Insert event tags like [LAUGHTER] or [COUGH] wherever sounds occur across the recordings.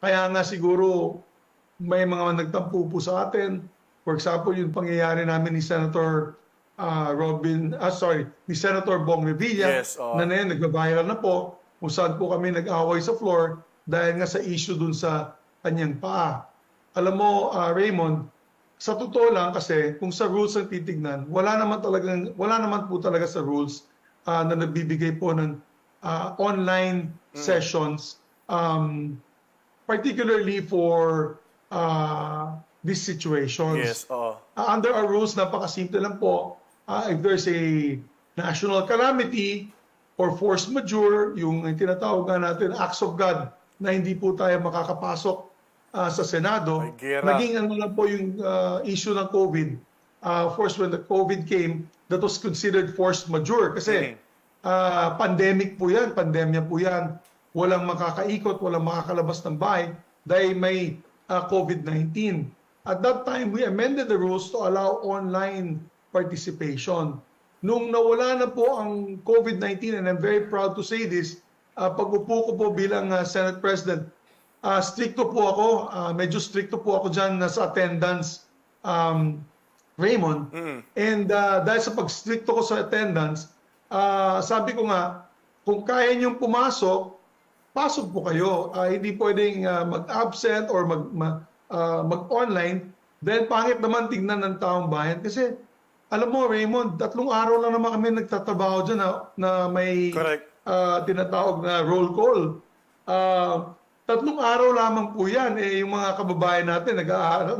Kaya nga siguro may mga nagtampo po sa atin. For example, yung pangyayari namin ni Senator ah, Robin, ah, sorry, ni Senator Bong Revilla, Yes, oo. na ngayon nagbabiral na po, kung saan po kami nag-away sa floor dahil nga sa issue dun sa kanyang paa. Alam mo, ah, Raymond, sa totoo lang kasi kung sa rules ang titignan, wala naman talagang wala naman po talaga sa rules ah, na nagbibigay po ng ah, online sessions um, particularly for uh, these situations. Yes, oo. Uh, under our rules, napakasimple lang po. Uh, if there's a national calamity or force majeure, yung tinatawag nga natin acts of God, na hindi po tayo makakapasok uh, sa Senado. Naging ano lang po yung uh, issue ng COVID. Uh, of course, when the COVID came, that was considered force majeure. Kasi Mhm. uh, pandemic po yan, pandemya po yan. Walang makakaikot, walang makakalabas ng bahay dahil may uh, COVID-19. At that time, we amended the rules to allow online participation. Nung nawala na po ang COVID-19, and I'm very proud to say this, uh, pag-upo ko po bilang uh, Senate President, uh, stricto po ako, uh, medyo stricto po ako dyan na sa attendance, um, Raymond. Mm. And uh, dahil sa pag-stricto ko sa attendance, uh, sabi ko nga, kung kaya niyong pumasok, pasok po kayo. Ah, hindi pwedeng ah, mag-absent or mag, ma- ah, mag-online. Then pangit naman tignan ng taong bayan. Kasi alam mo, Raymond, tatlong araw lang naman kami nagtatrabaho dyan na, na may Correct. ah, tinatawag na roll call. Ah, tatlong araw lamang po yan. Eh, yung mga kababayan natin nag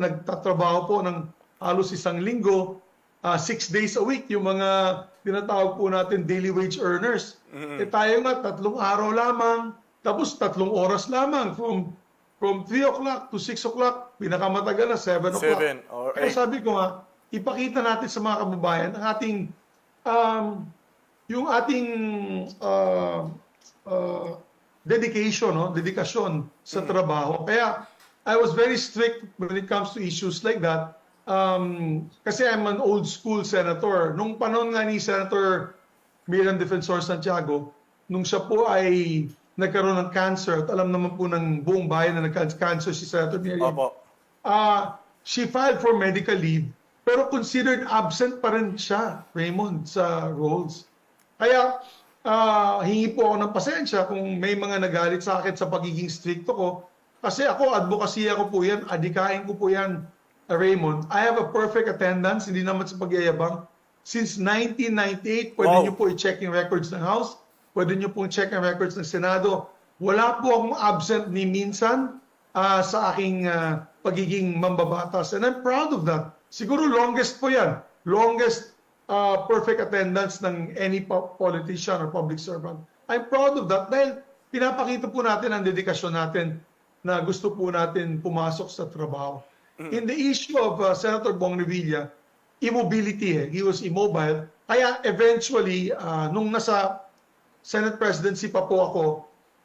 nagtatrabaho po ng halos isang linggo, ah, six days a week, yung mga tinatawag po natin daily wage earners. Eh tayo nga, tatlong araw lamang, tapos tatlong oras lamang from from 3 o'clock to 6 o'clock, pinakamatagal na 7 o'clock. Seven or Kaya sabi ko nga, ipakita natin sa mga kababayan ang ating um, yung ating uh, uh, dedication, no? dedikasyon sa trabaho. Kaya I was very strict when it comes to issues like that. Um, kasi I'm an old school senator. Nung panahon nga ni Senator Miriam Defensor Santiago, nung siya po ay nagkaroon ng cancer, at alam naman po ng buong bayan na nagka-cancer si Senator Miriam, Opo. Ah, she filed for medical leave, pero considered absent pa rin siya, Raymond, sa roles. Kaya, ah, hingi po ako ng pasensya kung may mga nagalit sa akin sa pagiging stricto ko. Kasi ako, advocacy ako po yan, adikain ko po yan, Raymond. I have a perfect attendance, hindi naman sa pagyayabang. Since 1998, pwede Wow. niyo po i-check yung records ng House, pwede niyo po i-check ang records ng Senado. Wala po akong absent ni minsan ah, sa aking ah, pagiging mambabatas. And I'm proud of that. Siguro longest po yan. Longest ah, perfect attendance ng any po- politician or public servant. I'm proud of that dahil pinapakita po natin ang dedikasyon natin na gusto po natin pumasok sa trabaho. In the issue of ah, Senator Bong Revilla, immobility eh. He was immobile. Kaya eventually, ah, nung nasa Senate presidency pa po ako,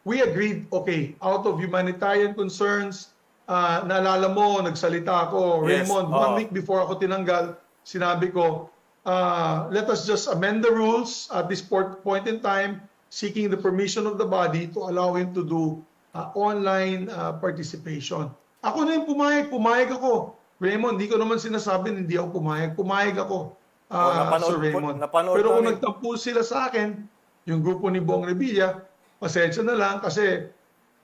we agreed, okay, out of humanitarian concerns, ah, naalala mo, nagsalita ako, Yes, Raymond, oo. one week before ako tinanggal, sinabi ko, ah, let us just amend the rules at this point in time, seeking the permission of the body to allow him to do ah, online ah, participation. Ako na yung pumayag, pumayag ako. Raymond, hindi ko naman sinasabi na hindi ako pumayag. Pumayag ako, ah, Oh, napanood Sir po- Raymond. napanood Pero kung nagtampo sila sa akin, yung grupo ni Bong Revilla, pasensya na lang kasi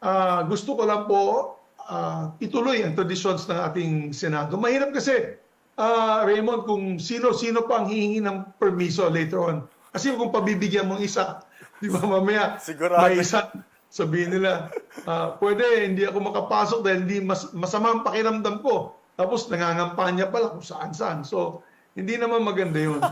ah, gusto ko lang po ah, ituloy ang traditions ng ating Senado. Mahirap kasi, ah, Raymond, kung sino-sino pa ang hihingi ng permiso later on. Kasi kung pabibigyan mong isa, [LAUGHS] di ba mamaya, Sigurado. may isa, sabihin nila, ah, pwede, hindi ako makapasok dahil hindi mas, masama ang pakiramdam ko. Tapos nangangampanya pala kung saan-saan. So, hindi naman maganda yun.